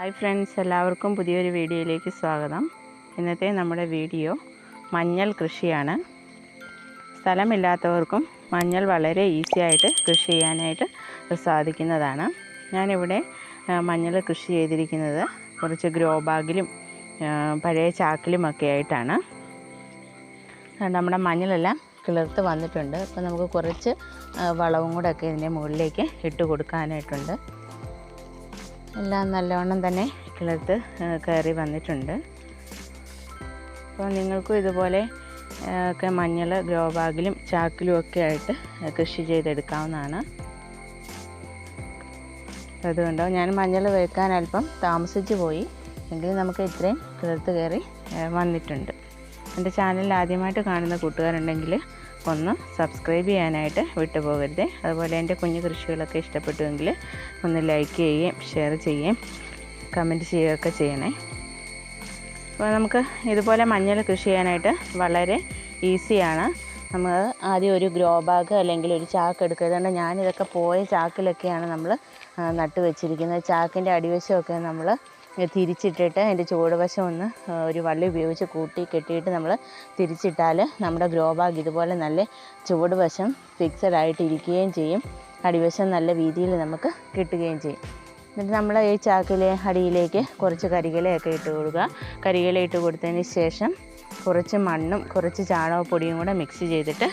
Hi friends എല്ലാവർക്കും പുതിയൊരു വീഡിയോയിലേക്ക് സ്വാഗതം. ഇന്നത്തെ നമ്മുടെ വീഡിയോ മഞ്ഞൾ കൃഷിയാണ്. സ്ഥലമില്ലാത്തവർക്കും മഞ്ഞൾ വളരെ ഈസി ആയിട്ട് കൃഷി ചെയ്യാനായിട്ട് സാധിക്കുന്നതാണ്. ഞാനിവിടെ മഞ്ഞൾ കൃഷി ചെയ്തിരിക്കുന്നത് കുറച്ച് ഗ്രോ ബാഗിലും പഴയ ചാക്കിലുമൊക്കെ ആയിട്ടാണ്. നമ്മുടെ മഞ്ഞളെല്ലാം കിളിർത്ത് വന്നിട്ടുണ്ട്. അപ്പോൾ നമുക്ക് കുറച്ച് വളവും കൂടെ ഒക്കെ ഇതിന്റെ മുകളിലേക്ക് ഇട്ട് കൊടുക്കാനായിട്ടുണ്ട്. എല്ലാം നല്ലവണ്ണം തന്നെ കിളിർത്ത് കയറി വന്നിട്ടുണ്ട്. അപ്പോൾ നിങ്ങൾക്കും ഇതുപോലെ ഒക്കെ മഞ്ഞൾ ഗ്രോ ബാഗിലും ചാക്കിലും ഒക്കെ ആയിട്ട് കൃഷി ചെയ്തെടുക്കാവുന്നതാണ്. അതുകൊണ്ടോ ഞാൻ മഞ്ഞൾ വെക്കാൻ അല്പം താമസിച്ചു പോയി. എങ്കിലും നമുക്ക് ഇത്രയും കിളിർത്ത് കയറി വന്നിട്ടുണ്ട്. എന്റെ ചാനൽ ആദ്യമായിട്ട് കാണുന്ന കൂട്ടുകാരുണ്ടെങ്കിൽ ഒന്ന് സബ്സ്ക്രൈബ് ചെയ്യാനായിട്ട് വിട്ടുപോകരുത്. അതുപോലെ എന്റെ കുഞ്ഞു കൃഷികളൊക്കെ ഇഷ്ടപ്പെട്ടുവെങ്കിൽ ഒന്ന് ലൈക്ക് ചെയ്യുകയും ഷെയർ ചെയ്യുകയും കമന്റ് ചെയ്യുകയൊക്കെ ചെയ്യണേ. അപ്പോൾ നമുക്ക് ഇതുപോലെ മഞ്ഞൾ കൃഷി ചെയ്യാനായിട്ട് വളരെ ഈസിയാണ്. നമ്മൾ ആദ്യം ഒരു ഗ്രോ ബാഗ് അല്ലെങ്കിൽ ഒരു ചാക്ക് എടുക്കുക. അതുകൊണ്ട് ഞാനിതൊക്കെ പോയ ചാക്കിലൊക്കെയാണ് നമ്മൾ നട്ട് വെച്ചിരിക്കുന്നത് ചാക്കിന്റെ അടിവശമൊക്കെ നമ്മൾ തിരിച്ചിട്ടിട്ട് അതിന്റെ ചുവടുവശം ഒന്ന് ഒരു വള്ളി ഉപയോഗിച്ച് കൂട്ടി കെട്ടിയിട്ട് നമ്മൾ തിരിച്ചിട്ടാൽ നമ്മുടെ ഗ്രോ ബാഗ് ഇതുപോലെ നല്ല ചുവടുവശം ഫിക്സഡ് ആയിട്ട് ഇരിക്കുകയും ചെയ്യും. അടിവശം നല്ല രീതിയിൽ നമുക്ക് കിട്ടുകയും ചെയ്യും. എന്നിട്ട് നമ്മൾ ഈ ചാക്കിലെ അടിയിലേക്ക് കുറച്ച് കരികിലയൊക്കെ ഇട്ട് കൊടുക്കുക. കരികില കൊടുത്തതിന് ശേഷം കുറച്ച് മണ്ണും കുറച്ച് ചാണകപ്പൊടിയും കൂടെ മിക്സ് ചെയ്തിട്ട്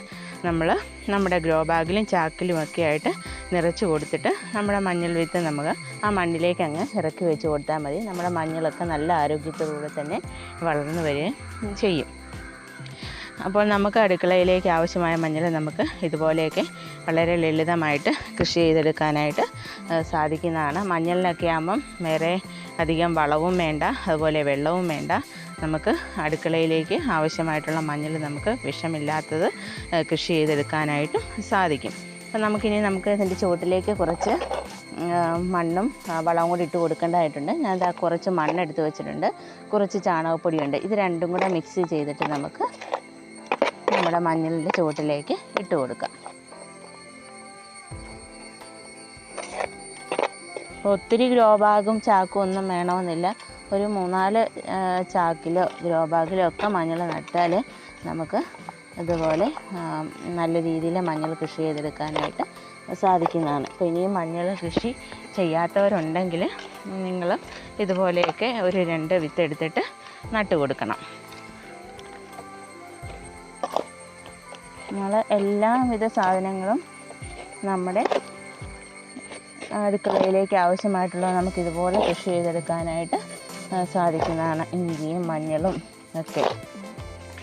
നമ്മൾ നമ്മുടെ ഗ്രോ ബാഗിലും ചാക്കിലും ഒക്കെ ആയിട്ട് നിറച്ച് കൊടുത്തിട്ട് നമ്മുടെ മഞ്ഞൾ വിത്ത് നമുക്ക് ആ മണ്ണിലേക്ക് അങ്ങ് ഇറക്കി വെച്ച് കൊടുത്താൽ മതി. നമ്മുടെ മഞ്ഞളൊക്കെ നല്ല ആരോഗ്യത്തോടുകൂടെ തന്നെ വളർന്നു വരികയും ചെയ്യും. അപ്പോൾ നമുക്ക് അടുക്കളയിലേക്ക് ആവശ്യമായ മഞ്ഞൾ നമുക്ക് ഇതുപോലെയൊക്കെ വളരെ ലളിതമായിട്ട് കൃഷി ചെയ്തെടുക്കാനായിട്ട് സാധിക്കുന്നതാണ്. മഞ്ഞളിനൊക്കെ ആകുമ്പം വേറെ അധികം വളവും വേണ്ട അതുപോലെ വെള്ളവും വേണ്ട നമുക്ക് അടുക്കളയിലേക്ക് ആവശ്യമായിട്ടുള്ള മഞ്ഞൾ നമുക്ക് വിഷമില്ലാത്തത് കൃഷി ചെയ്തെടുക്കാനായിട്ടും സാധിക്കും. അപ്പം നമുക്കിനി നമുക്ക് ഇതിന്റെ ചുവട്ടിലേക്ക് കുറച്ച് മണ്ണും വളവും കൂടി ഇട്ട് കൊടുക്കേണ്ടതായിട്ടുണ്ട്. ഞാൻ ഇതാ കുറച്ച് മണ്ണ് എടുത്ത് വെച്ചിട്ടുണ്ട്. കുറച്ച് ചാണകപ്പൊടിയുണ്ട്. ഇത് രണ്ടും കൂടെ മിക്സ് ചെയ്തിട്ട് നമുക്ക് നമ്മുടെ മഞ്ഞളിന്റെ ചുവട്ടിലേക്ക് ഇട്ട് കൊടുക്കാം. ഒത്തിരി ഗ്രോ ബാഗും ചാക്കും ഒന്നും വേണമെന്നില്ല. ഒരു മൂന്നാൽ ചാക്കിലോ ഗ്രോ ബാഗിലോ ഒക്കെ മഞ്ഞൾ നട്ടാൽ നമുക്ക് ഇതുപോലെ നല്ല രീതിയിൽ മഞ്ഞൾ കൃഷി ചെയ്തെടുക്കാനായിട്ട് സാധിക്കുന്നതാണ്. അപ്പോൾ ഇനിയും മഞ്ഞൾ കൃഷി ചെയ്യാത്തവരുണ്ടെങ്കിൽ നിങ്ങൾ ഇതുപോലെയൊക്കെ ഒരു രണ്ട് വിത്തെടുത്തിട്ട് നട്ട് കൊടുക്കണം. നമ്മൾ എല്ലാവിധ സാധനങ്ങളും നമ്മുടെ അടുക്കളയിലേക്ക് ആവശ്യമായിട്ടുള്ള നമുക്ക് ഇതുപോലെ കൃഷി ചെയ്തെടുക്കാനായിട്ട് സാധിക്കുന്നതാണ് ഇഞ്ചിയും മഞ്ഞളും ഒക്കെ.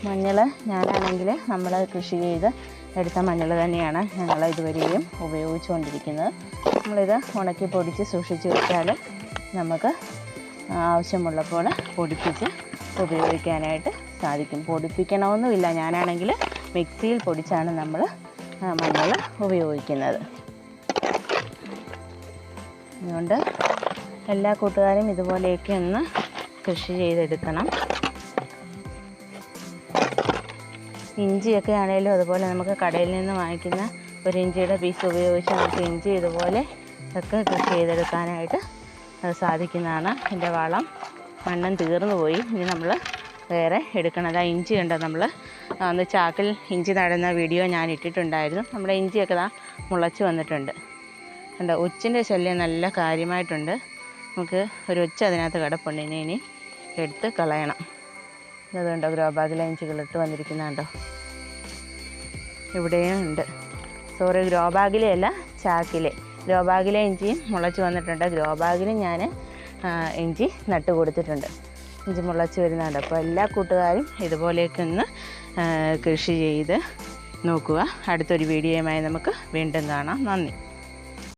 മഞ്ഞൾ ഞാനാണെങ്കിൽ നമ്മൾ കൃഷി ചെയ്ത് എടുത്ത മഞ്ഞൾ തന്നെയാണ് ഞങ്ങൾ ഇതുവരെയും ഉപയോഗിച്ചുകൊണ്ടിരിക്കുന്നത്. നമ്മളിത് ഉണക്കി പൊടിച്ച് സൂക്ഷിച്ച് വെച്ചാൽ നമുക്ക് ആവശ്യമുള്ളപ്പോൾ പൊടിപ്പിച്ച് ഉപയോഗിക്കാനായിട്ട് സാധിക്കും. പൊടിപ്പിക്കണമെന്നുമില്ല. ഞാനാണെങ്കിൽ മിക്സിയിൽ പൊടിച്ചാണ് നമ്മൾ മഞ്ഞൾ ഉപയോഗിക്കുന്നത്. അതുകൊണ്ട് എല്ലാ കൂട്ടുകാരും ഇതുപോലെയൊക്കെ ഒന്ന് കൃഷി ചെയ്തെടുക്കണം. ഇഞ്ചിയൊക്കെ ആണെങ്കിലും അതുപോലെ നമുക്ക് കടയിൽ നിന്ന് വാങ്ങിക്കുന്ന ഒരു ഇഞ്ചിയുടെ പീസ് ഉപയോഗിച്ച് നമുക്ക് ഇഞ്ചി ഇതുപോലെ ഒക്കെ കൃഷി ചെയ്തെടുക്കാനായിട്ട് സാധിക്കുന്നതാണ്. എന്റെ വളം മണ്ണും തീർന്നു പോയി. ഇനി നമ്മൾ വേറെ എടുക്കണത്. ആ ഇഞ്ചി ഉണ്ട് നമ്മൾ? അന്ന് ചാക്കിൽ ഇഞ്ചി നടുന്ന വീഡിയോ ഞാൻ ഇട്ടിട്ടുണ്ടായിരുന്നു. നമ്മുടെ ഇഞ്ചിയൊക്കെ ദാ മുളച്ച് വന്നിട്ടുണ്ട്. കണ്ടോ ഒച്ചിന്റെ ശല്യം നല്ല കാര്യമായിട്ടുണ്ട്. നമുക്ക് ഒരു ഒച്ച അതിനകത്ത് കിടപ്പുണ്ട്. ഇനി ഇനി എടുത്ത് കളയണം. അതുകൊണ്ടോ ഗ്രോ ബാഗിലെ ഇഞ്ചികളിട്ട് വന്നിരിക്കുന്നുണ്ടോ ഇവിടെയും ഉണ്ട്. സോറി ഗ്രോ ബാഗിലെ അല്ല ചാക്കിലെ. ഗ്രോ ബാഗിലെ ഇഞ്ചിയും മുളച്ച് വന്നിട്ടുണ്ട്. ഗ്രോ ബാഗിലും ഞാൻ ഇഞ്ചി നട്ട് കൊടുത്തിട്ടുണ്ട്. ഇഞ്ചി മുളച്ച് വരുന്നുണ്ട് അപ്പോൾ എല്ലാ കൂട്ടുകാരും ഇതുപോലെയൊക്കെ ഒന്ന് കൃഷി ചെയ്ത് നോക്കുക. അടുത്തൊരു വീഡിയോയുമായി നമുക്ക് വീണ്ടും കാണാം. നന്ദി.